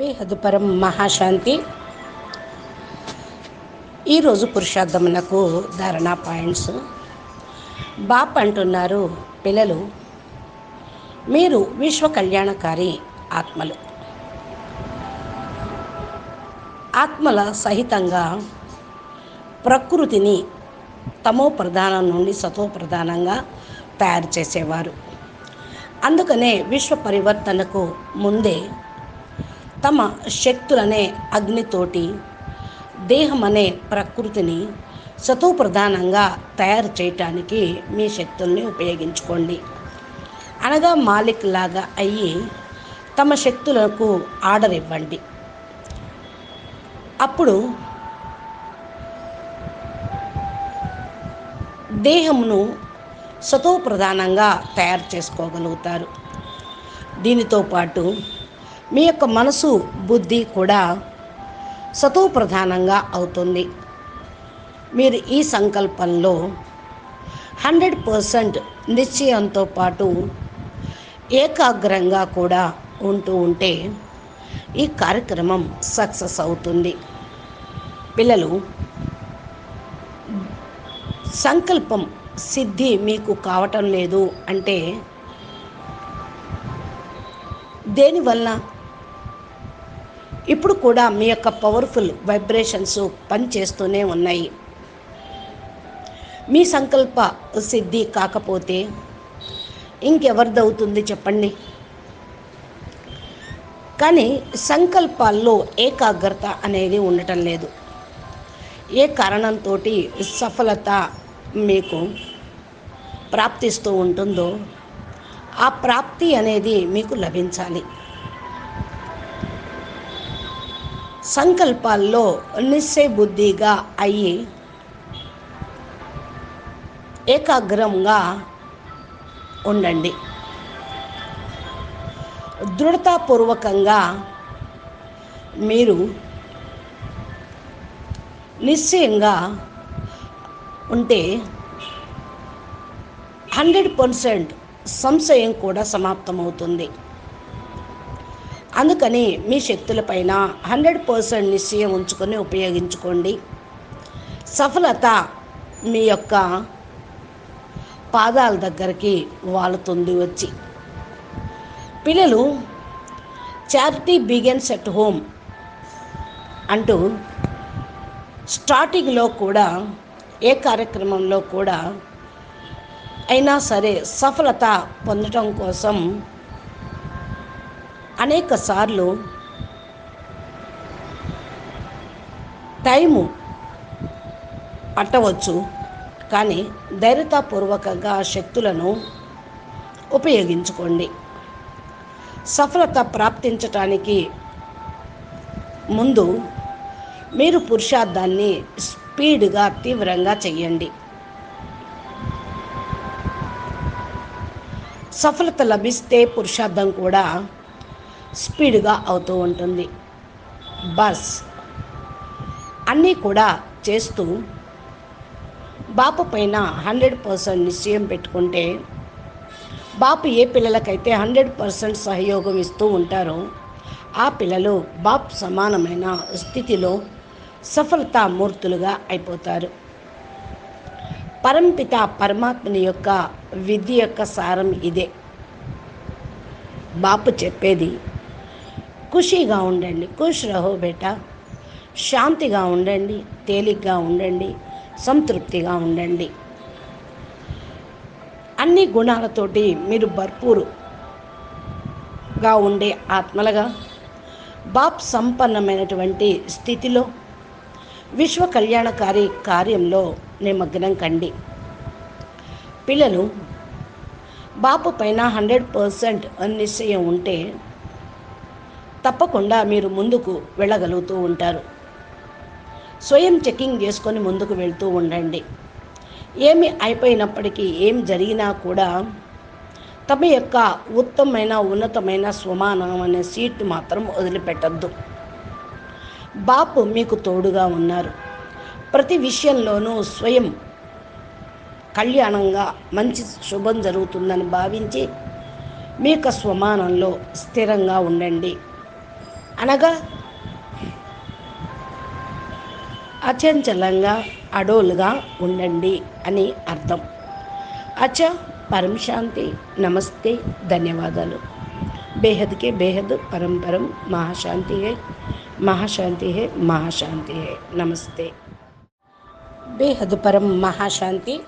బేహద్ పరం మహాశాంతి. ఈరోజు పురుషార్థమునకు ధారణ పాయింట్స్. బాప్ అంటున్నారు పిల్లలు మీరు విశ్వ కళ్యాణకారి ఆత్మలు. ఆత్మల సహితంగా ప్రకృతిని తమో ప్రధానం నుండి సతో ప్రధానంగా తయారు చేసేవారు. అందుకనే విశ్వ పరివర్తనకు ముందే తమ శక్తులనే అగ్నితోటి దేహం అనే ప్రకృతిని సతో ప్రధానంగా తయారు చేయటానికి మీ శక్తుల్ని ఉపయోగించుకోండి. అనగా మాలిక్ లాగా అయ్యి తమ శక్తులకు ఆర్డర్ ఇవ్వండి. అప్పుడు దేహమును సతో ప్రధానంగా తయారు చేసుకోగలుగుతారు. దీనితో పాటు మీ యొక్క మనసు బుద్ధి కూడా సతో ప్రధానంగా అవుతుంది. మీరు ఈ సంకల్పంలో హండ్రెడ్ పర్సెంట్ నిశ్చయంతో పాటు ఏకాగ్రంగా కూడా ఉంటూ ఉంటే ఈ కార్యక్రమం సక్సెస్ అవుతుంది. పిల్లలు సంకల్పం సిద్ధి మీకు కావటం లేదు అంటే దేనివల్ల ఇప్పుడు కూడా మీ యొక్క పవర్ఫుల్ వైబ్రేషన్స్ పనిచేస్తూనే ఉన్నాయి. మీ సంకల్ప సిద్ధి కాకపోతే ఇంకెవరిదవుతుంది చెప్పండి? కానీ సంకల్పాల్లో ఏకాగ్రత అనేది ఉండటం లేదు. ఏ కారణంతో సఫలత మీకు ప్రాప్తిస్తూ ఉంటుందో ఆ ప్రాప్తి అనేది మీకు లభించాలి. సంకల్పాల్లో నిశ్చయబుద్ధిగా అయ్యి ఏకాగ్రంగా ఉండండి. దృఢతాపూర్వకంగా మీరు నిశ్చయంగా ఉంటే హండ్రెడ్ పర్సెంట్ సంశయం కూడా సమాప్తమవుతుంది. అందుకని మీ శక్తులపైన హండ్రెడ్ పర్సెంట్ నిశ్చయం ఉంచుకొని ఉపయోగించుకోండి. సఫలత మీ యొక్క పాదాల దగ్గరికి వాలుతుంది వచ్చి. పిల్లలు చారిటీ బిగన్స్ ఎట్ హోమ్ అంటూ స్టార్టింగ్లో కూడా ఏ కార్యక్రమంలో కూడా అయినా సరే సఫలత పొందటం కోసం అనేక సార్లు టైము పట్టవచ్చు కానీ ధైర్యతాపూర్వకంగా శక్తులను ఉపయోగించుకోండి. సఫలత ప్రాప్తించటానికి ముందు మీరు పురుషార్థాన్ని స్పీడ్గా తీవ్రంగా చేయండి సఫలత లభిస్తే పురుషార్థం కూడా స్పీడ్గా అవుతూ ఉంటుంది. బస్. అన్నీ కూడా చేస్తూ బాపు పైన హండ్రెడ్ పర్సెంట్ నిశ్చయం పెట్టుకుంటే బాపు ఏ పిల్లలకైతే హండ్రెడ్ పర్సెంట్ సహయోగం ఇస్తూ ఉంటారో ఆ పిల్లలు బాపు సమానమైన స్థితిలో సఫలతామూర్తులుగా అయిపోతారు. పరంపిత పరమాత్మని యొక్క విద్య యొక్క సారం ఇదే. బాపు చెప్పేది ఖుషీగా ఉండండి. ఖుష్ రహో బేటా. శాంతిగా ఉండండి. తేలిగ్గా ఉండండి. సంతృప్తిగా ఉండండి. అన్ని గుణాలతోటి మీరు భర్పూరుగా ఉండే ఆత్మలుగా బాప్ సంపన్నమైనటువంటి స్థితిలో విశ్వ కళ్యాణకారి కార్యంలో నిమగ్నం కండి. పిల్లలు బాపు పైన హండ్రెడ్ పర్సెంట్ నిశ్చయం ఉంటే తప్పకుండా మీరు ముందుకు వెళ్ళగలుగుతూ ఉంటారు. స్వయం చెకింగ్ చేసుకొని ముందుకు వెళ్తూ ఉండండి. ఏమి అయిపోయినప్పటికీ ఏం జరిగినా కూడా తమ యొక్క ఉత్తమమైన ఉన్నతమైన స్వమానం అనే సీట్ మాత్రం వదిలిపెట్టద్దు. బాపు మీకు తోడుగా ఉన్నారు. ప్రతి విషయంలోనూ స్వయం కళ్యాణంగా మంచి శుభం జరుగుతుందని భావించి మీ యొక్క స్వమానంలో స్థిరంగా ఉండండి. అనగా అచంచలంగా అడోలుగా ఉండండి అని అర్థం. అచ పరం శాంతి నమస్తే ధన్యవాదాలు. బేహద్కే బేహద్ పరంపరం మహాశాంతి హే మహాశాంతి హే మహాశాంతి హే నమస్తే. బేహద్ పరం మహాశాంతి